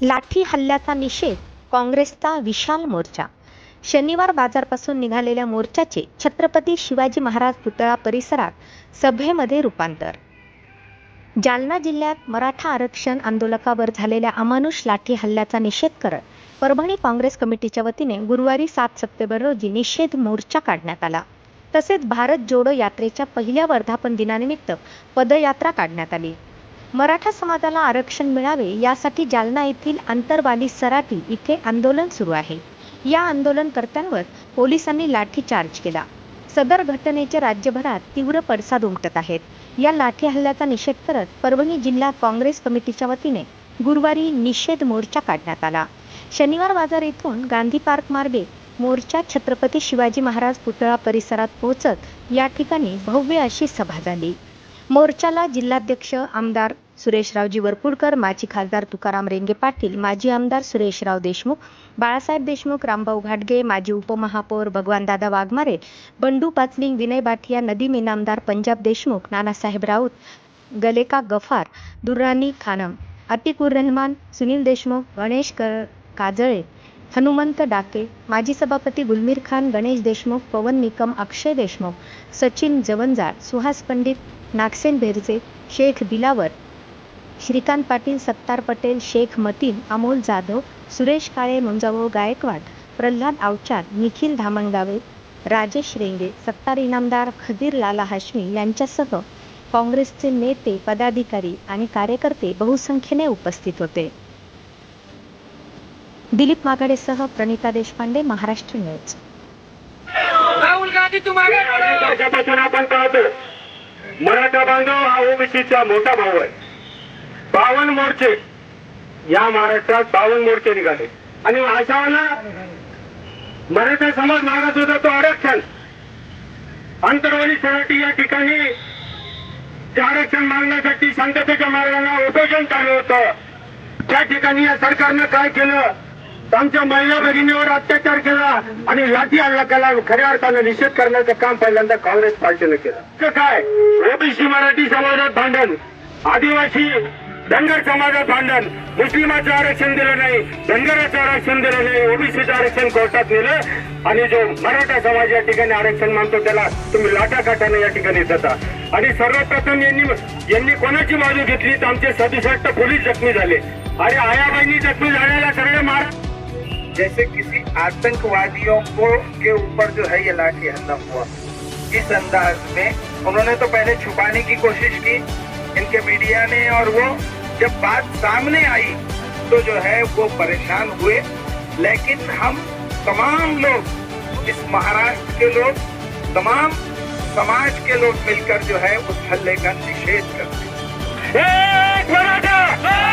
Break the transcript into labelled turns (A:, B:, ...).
A: लाठी हल्ल्याचा निषेध काँग्रेसचा विशाल मोर्चा. शनिवार बाजारपासून निघालेल्या मोर्चाचे छत्रपती शिवाजी महाराज पुतळा परिसरात सभेमध्ये रूपांतर. जालना जिल्ह्यात मराठा आरक्षण आंदोलकावर झालेल्या अमानुष लाठी हल्ल्याचा निषेध करत परभणी काँग्रेस कमिटीच्या वतीने गुरुवारी सात सप्टेंबर रोजी निषेध मोर्चा काढण्यात आला. तसेच भारत जोडो यात्रेच्या पहिल्या वर्धापन दिनानिमित्त पदयात्रा काढण्यात आली. मराठा समाजाला आरक्षण मिळावे यासाठी जालना येथील आंतरवाली सराटी इथे आंदोलन सुरू आहे. या आंदोलनकर्त्यांवर पोलिसांनी लाठीचार्ज केला. सदर घटनेचे राज्यभरात तीव्र पडसाद उमटत आहेत. या लाठी हल्ल्याचा निषेध करत परभणी जिल्हा काँग्रेस कमिटीच्या वतीने गुरुवारी निषेध मोर्चा काढण्यात आला. शनिवार बाजार येथून गांधी पार्क मार्गे मोर्चा छत्रपती शिवाजी महाराज पुतळा परिसरात पोहोचत या ठिकाणी भव्य अशी सभा झाली. मोर्चाला जिल्हाध्यक्ष आमदार सुरेशरावजी वरपुडकर माजी खासदार तुकाराम रेंगे पाटील माजी आमदार सुरेशराव देशमुख बाळासाहेब देशमुख रामभाऊ घाटगे माजी उपमहापौर भगवानदादा वाघमारे बंडू पाचलिंग विनय बाठिया नदीम इनामदार पंजाब देशमुख नानासाहेब राऊत गलेका गफार दुर्रानी खानम अतिकुर रहमान सुनील देशमुख गणेश क काजळे हनुमंत डाके माजी सभापती गुलमीर खान गणेश देशमुख पवन निकम अक्षय देशमुख सचिन जवंजाळ सुहास पंडित नागसेन भेरजे शेख दिलावर श्रीकांत पाटील सत्तार पटेल शेख मतीन अमोल जाधव सुरेश काळे मुंजाभाऊ गायकवाड प्रल्हाद आवचार निखिल धामणगावे राजेश रेंगे सत्तार इनामदार खदीर लाला हाशमी यांच्यासह काँग्रेसचे नेते पदाधिकारी आणि कार्यकर्ते बहुसंख्येने उपस्थित होते. दिलीप मागाडेसह प्रणिता देशपांडे महाराष्ट्र न्यूज.
B: राहुल गांधी तुम्हाला
C: आपण पाहतो मराठा बांधव हा ओबीसीचा मोठा भाऊ आहे. बावन्न मोर्चे या महाराष्ट्रात बावन्न मोर्चे निघाले. आणि अशाला मराठा समाज मागत होता तो आरक्षण आंतरवाली सराटी या ठिकाणी ते आरक्षण मागण्यासाठी शांततेच्या मार्गाने उपोषण चालू होतं. त्या ठिकाणी या सरकारनं काय केलं? आमच्या महिला भगिनीवर अत्याचार केला आणि लाठी आणला केला. खऱ्या अर्थानं निषेध करण्याचं काम पहिल्यांदा काँग्रेस पार्टीनं केलं. काय? ओबीसी मराठी समाजात भांडण आदिवासी धनगर समाजात भांडण मुस्लिमाचं आरक्षण दिलं नाही धनगराचं आरक्षण दिलं नाही ओबीसीचं आरक्षण कोर्टात नेलं आणि जो मराठा समाज या ठिकाणी आरक्षण मानतो त्याला तुम्ही लाटाकाटाने या ठिकाणी जाता आणि सर्वप्रथम यांनी यांनी कोणाची बाजू घेतली? तर आमचे सदुसष्ट पोलीस जखमी झाले. आणि आयाबाईंनी जखमी झालेल्या सगळे महाराज
D: जैसे किसी आतंकवादियों को, के ऊपर जो है ये लाठी हमला हुआ। इस अंदाज में उन्होंने तो पहले छुपाने की कोशिश की, इनके मीडिया ने और वो, जब बात सामने आई तो जो है वो परेशान हुए। लेकिन हम तमाम लोग, इस महाराष्ट्र के लोग, तमाम समाज के लोग मिलकर जो है उस हल्ले का निषेध करते हैं।